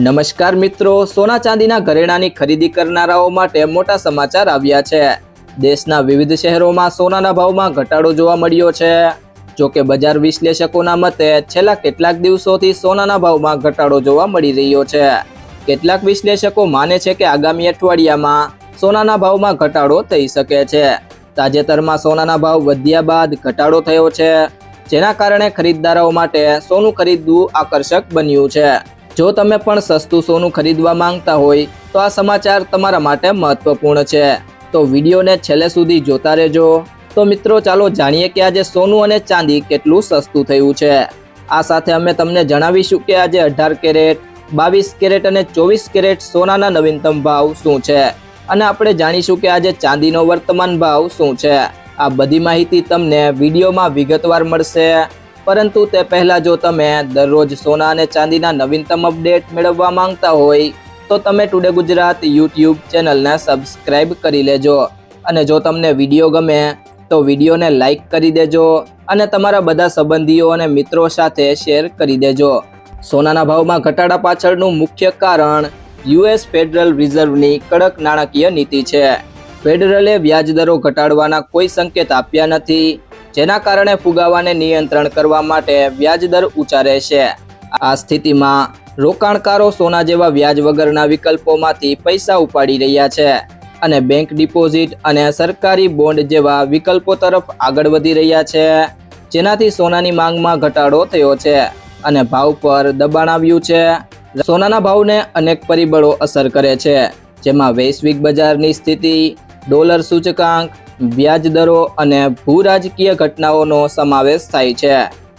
નમસ્કાર મિત્રો, સોના ચાંદીના ઘરેણાની ખરીદી કરનારાઓ માટે મોટા સમાચાર આવ્યા છે. દેશના વિવિધ શહેરોમાં સોનાના ભાવમાં ઘટાડો જોવા મળ્યો છે. જો કે બજાર વિશ્લેષકોના મતે, છેલ્લા કેટલાક દિવસોથી સોનાના ભાવમાં ઘટાડો જોવા મળી રહ્યો છે. કેટલાક વિશ્લેષકો માને છે કે આગામી અઠવાડિયામાં સોનાના ભાવમાં ઘટાડો થઈ શકે છે. તાજેતરમાં સોનાના ભાવ વધ્યા બાદ ઘટાડો થયો છે, જેના કારણે ખરીદદારો માટે સોનું ખરીદવું આકર્ષક બન્યું છે. જો તમે પણ સસ્તું સોનું ખરીદવા માંગતા હોય, તો આ સમાચાર તમારા માટે મહત્વપૂર્ણ છે. તો વિડીયોને છેલ્લે સુધી જોતા રહેજો. તો મિત્રો, ચાલો જાણીએ કે આજે સોનું અને ચાંદી કેટલું સસ્તું થયું છે. આ સાથે અમે તમને જણાવીશું કે આજે અઢાર કેરેટ, બાવીસ કેરેટ અને ચોવીસ કેરેટ સોનાના નવીનતમ ભાવ શું છે. અને આપણે જાણીશું કે આજે ચાંદીનો વર્તમાન ભાવ શું છે. આ બધી માહિતી તમને વિડીયોમાં વિગતવાર મળશે. પરંતુ તે પહેલાં જો તમે દરરોજ સોના અને ચાંદીના નવીનતમ અપડેટ મેળવવા માંગતા હોય, તો તમે ટુડે ગુજરાત યુટ્યુબ ચેનલને સબસ્ક્રાઇબ કરી લેજો. અને જો તમને વીડિયો ગમે, તો વિડીયોને લાઈક કરી દેજો અને તમારા બધા સંબંધીઓ અને મિત્રો સાથે શેર કરી દેજો. સોનાના ભાવમાં ઘટાડા પાછળનું મુખ્ય કારણ યુએસ ફેડરલ રિઝર્વની કડક નાણાકીય નીતિ છે. ફેડરલે વ્યાજદરો ઘટાડવાના કોઈ સંકેત આપ્યા નથી. જેના કારણે ફુગાવાને નિયંત્રણ કરવા માટે વ્યાજદર ઊંચા રહેશે. આ સ્થિતિમાં રોકાણકારો સોના જેવા વ્યાજ વગરના વિકલ્પોમાંથી પૈસા ઉપાડી રહ્યા છે અને બેંક ડિપોઝિટ અને સરકારી બોન્ડ જેવા વિકલ્પો તરફ આગળ વધી રહ્યા છે, જેનાથી સોનાની માંગમાં ઘટાડો થયો છે અને ભાવ પર દબાણ આવ્યું છે. સોનાના ભાવને અનેક પરિબળો અસર કરે છે, જેમાં વૈશ્વિક બજારની સ્થિતિ, ડોલર સૂચકાંક વ્યાજ દરો અને ભૂરાજકીય ઘટનાઓનો સમાવેશ થાય છે.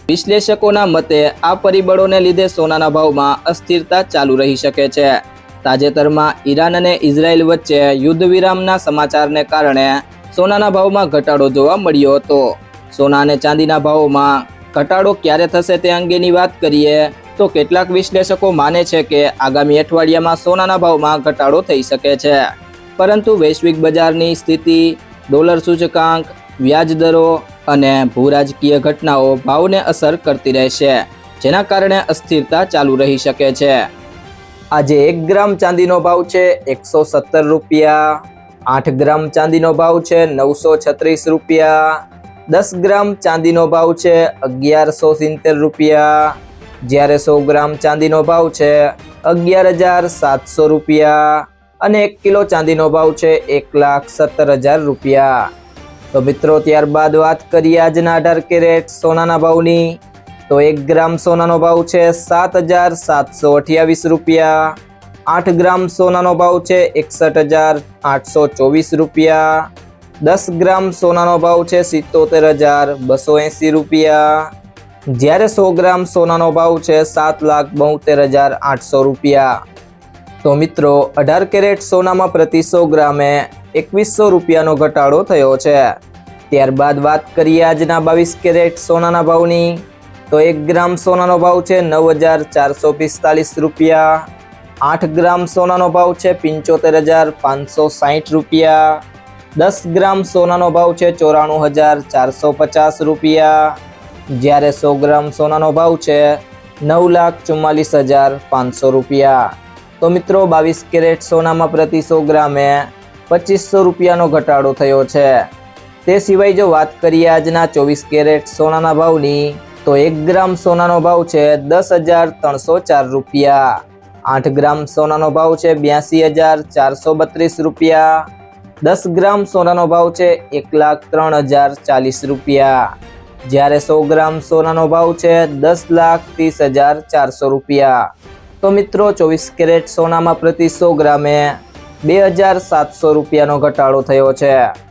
વિશ્લેષકોના મતે, આ પરિબળોને લીધે સોનાના ભાવમાં અસ્થિરતા ચાલુ રહી શકે છે. તાજેતરમાં ઈરાન અને ઇઝરાયલ વચ્ચે યુદ્ધ વિરામના સમાચારને કારણે સોનાના ભાવમાં ઘટાડો જોવા મળ્યો હતો. સોના અને ચાંદીના ભાવોમાં ઘટાડો ક્યારે થશે તે અંગેની વાત કરીએ, તો કેટલાક વિશ્લેષકો માને છે કે આગામી અઠવાડિયામાં સોનાના ભાવમાં ઘટાડો થઈ શકે છે. પરંતુ વૈશ્વિક બજારની સ્થિતિ ડોલર સૂચકાંક, વ્યાજ દરો અને ભૂરાજકીય ઘટનાઓ ભાવને અસર કરતી રહેશે, જેના કારણે અસ્થિરતા ચાલુ રહી શકે છે. આજે એક ગ્રામ ચાંદીનો ભાવ છે એકસો સત્તર રૂપિયા, આઠ ગ્રામ ચાંદીનો ભાવ છે નવસો છત્રીસ રૂપિયા, દસ ગ્રામ ચાંદીનો ભાવ છે અગિયારસો સિત્તેર રૂપિયા, જ્યારે સો ગ્રામ ચાંદીનો ભાવ છે અગિયાર હજાર સાતસો રૂપિયા અને એક કિલો ચાંદીનો ભાવ છે એક લાખ સત્તર હજાર રૂપિયા. તો મિત્રો, ત્યારબાદ વાત કરીએ આજના અઢાર કેરેટ સોનાના ભાવની. તો એક ગ્રામ સોનાનો ભાવ છે સાત હજાર સાતસો અઠ્યાવીસ રૂપિયા. આઠ ગ્રામ સોનાનો ભાવ છે એકસઠ હજાર આઠસો ચોવીસ રૂપિયા. દસ ગ્રામ સોનાનો ભાવ છે સિત્તોતેર હજાર બસો એંસી રૂપિયા. જ્યારે સો ગ્રામ સોનાનો ભાવ છે સાત લાખ બોતેર હજાર આઠસો રૂપિયા. તો મિત્રો, અઢાર કેરેટ સોનામાં પ્રતિ સો ગ્રામે એકવીસો રૂપિયાનો ઘટાડો થયો છે. ત્યારબાદ વાત કરીએ આજના બાવીસ કેરેટ સોનાના ભાવની. તો એક ગ્રામ સોનાનો ભાવ છે નવ હજાર ચારસો પિસ્તાલીસ રૂપિયા. આઠ ગ્રામ સોનાનો ભાવ છે પંચોતેર હજાર પાંચસો સાહીઠ રૂપિયા. દસ ગ્રામ સોનાનો ભાવ છે ચોરાણું હજાર ચારસો પચાસ રૂપિયા. જ્યારે સો ગ્રામ સોનાનો ભાવ છે નવ લાખ ચુમ્માલીસ હજાર પાંચસો રૂપિયા. તો મિત્રો બાવીસ કેરેટ સોનામાં પ્રતિ સો ગ્રામે પચીસો રૂપિયાનો ઘટાડો થયો છે. તે સિવાય જો વાત કરીએ આજના ચોવીસ કેરેટ સોનાના ભાવની, તો એક ગ્રામ સોનાનો ભાવ છે દસ હજાર ત્રણસો ચાર રૂપિયા. આઠ ગ્રામ સોનાનો ભાવ છે બ્યાસી હજાર ચારસો બત્રીસ રૂપિયા. દસ ગ્રામ સોનાનો ભાવ છે એક લાખ ત્રણ હજાર ચાલીસ રૂપિયા. જ્યારે સો ગ્રામ સોનાનો ભાવ છે દસ લાખ ત્રીસ હજાર ચારસો રૂપિયા. તો મિત્રો, ચોવીસ કેરેટ સોનામાં પ્રતિ સો ગ્રામે બે હજાર સાતસો રૂપિયાનો ઘટાડો થયો છે.